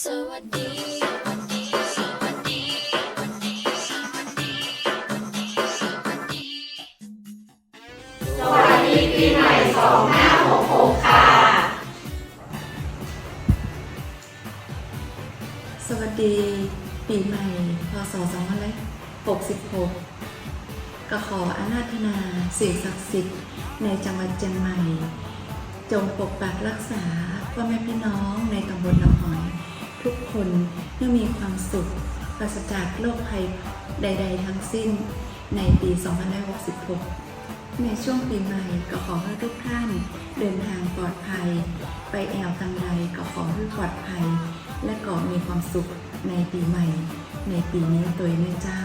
สวัสดีปีใหม่สองห้าหกหกค่ะ สวัสดีปีใหม่พศสองพันหกสิบหกก็ขออาณาธนาสิ่งศักดิ์สิทธิ์ในจังหวัดเชียงใหม่ จงปกปักรักษาพ่อแม่พี่น้องในตำบลละหอ ทุกคนให้มีความสุขปราศจากโรคภัยใด ๆ ทั้งสิ้นในปี 2566 ในช่วงปีใหม่ก็ขอให้ทุกท่านเดินทางปลอดภัย ไปแอวทางใดก็ขอให้ปลอดภัย และก็มีความสุขในปีใหม่ ในปีนี้โดยเนื่อเจ้า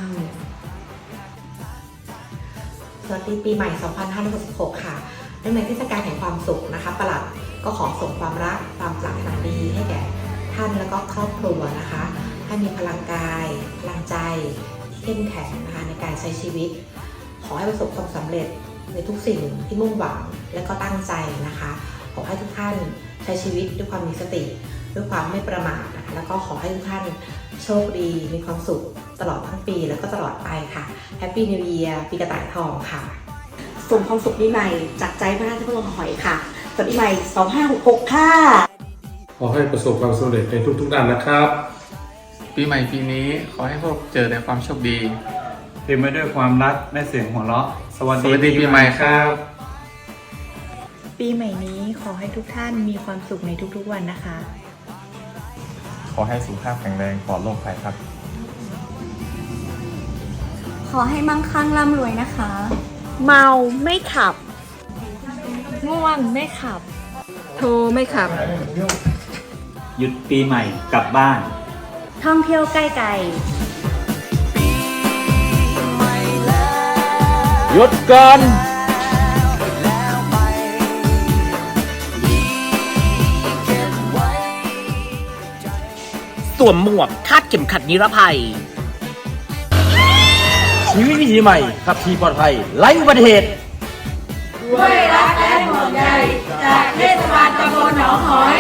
สวัสดีปีใหม่ 2566 ค่ะเนื่องในเทศกาลแห่งความสุขนะคะ ประหลัดก็ขอส่งความรักความปรารถนาดีให้แก่ ท่านแล้วก็ครอบครัวนะคะให้มีพลังกายพลังใจที่เข้มแข็งนะคะในการใช้ชีวิต ขอให้ประสบความสำเร็จในทุกสิ่งที่มุ่งหวังและก็ตั้งใจนะคะ ขอให้ทุกท่านใช้ชีวิตด้วยความมีสติ ด้วยความไม่ประมาทนะคะแล้วก็ขอให้ทุกท่านโชคดีมีความสุขตลอดทั้งปีแล้วก็ตลอดไปค่ะแฮปปี้นิว e ย r ปีกระต่ายทองค่ะส่งความสุขปีใหม่จากใจพระราชพระองค์หอยค่ะสวัสดีใหม่ 2566 ค่ะ ขอให้ประสบความสำเร็จในทุกๆด้านนะครับ ปีใหม่ปีนี้ขอให้พวกเจอแต่ความโชคดี เต็มไปด้วยความรักและเสียงหัวเราะ สวัสสดีวัสดีปีใหม่ครับ ปีใหม่นี้ขอให้ทุกท่านมีความสุขในทุกๆวันนะคะ ขอให้สุขภาพแข็งแรงปลอดโรคภัยครับ ขอให้มั่งคั่งร่ำรวยนะคะ เมาไม่ขับ ง่วงไม่ขับ โทรไม่ขับ หยุดปีใหม่กลับบ้าน ท่องเที่ยวใกล้ไกล หยุดก่อน สวมหมวกคาดเข็มขัดนิรภัย ชีวิตวิถีใหม่ ขับขี่ปลอดภัยไร้อุบัติเหตุ ด้วยรักและห่วงใยจากเทศบาลตำบลหนองหอย